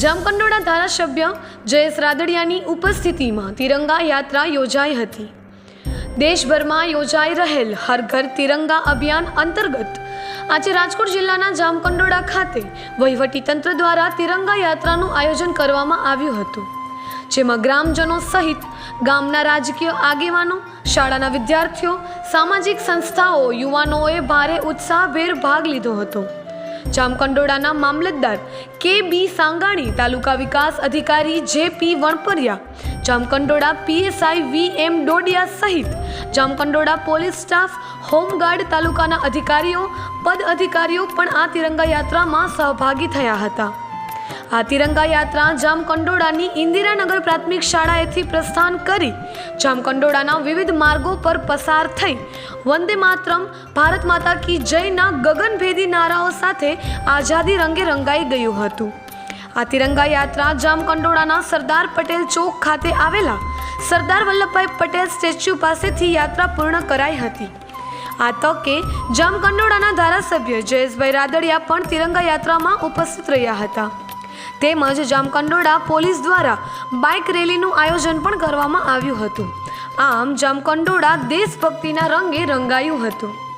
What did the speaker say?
જામકંડોળા ધારાસભ્ય જયેશ રાદડિયાની ઉપસ્થિતિમાં તિરંગા યાત્રા યોજાઈ હતી. દેશભરમાં યોજાઈ રહેલ હર ઘર તિરંગા અભિયાન અંતર્ગત આજે રાજકોટ જિલ્લાના જામકંડોળા ખાતે વહીવટીતંત્ર દ્વારા તિરંગા યાત્રાનું આયોજન કરવામાં આવ્યું હતું, જેમાં ગ્રામજનો સહિત ગામના રાજકીય આગેવાનો, શાળાના વિદ્યાર્થીઓ, સામાજિક સંસ્થાઓ, યુવાનોએ ભારે ઉત્સાહભેર ભાગ લીધો હતો. જામકંડોળાના મામલતદાર કે બી સાંગાણી, તાલુકા વિકાસ અધિકારી જે પી વણપરિયા, જામકંડોળા પીએસઆઈ વી એમ ડોડિયા સહિત, જામકંડોળા પોલીસ સ્ટાફ, હોમગાર્ડ તાલુકાના અધિકારીઓ પદ અધિકારીઓ પણ આ તિરંગા યાત્રામાં સહભાગી થયા હતા. આ તિરંગા યાત્રા જામકંડોળાની ઇન્દિરાનગર પ્રાથમિક શાળાએથી પ્રસ્થાન કરી જામકંડોળાના વિવિધ માર્ગો પર પસાર થઈ વંદે માતરમ, ભારત માતા કી જયના ગગનભેદી નારાઓ સાથે આઝાદી રંગે રંગાઈ ગયું હતું. આ તિરંગા યાત્રા જામકંડોળાના સરદાર પટેલ ચોક ખાતે આવેલા સરદાર વલ્લભભાઈ પટેલ સ્ટેચ્યુ પાસેથી યાત્રા પૂર્ણ કરાઈ હતી. આ તકે જામકંડોળાના ધારાસભ્ય જયેશભાઈ રાદડિયા પણ તિરંગા યાત્રામાં ઉપસ્થિત રહ્યા હતા. તેમજ જામકંડોળા પોલીસ દ્વારા બાઇક રેલીનું આયોજન પણ કરવામાં આવ્યું હતું. આમ, જામકંડોળા દેશભક્તિના રંગે રંગાયું હતું.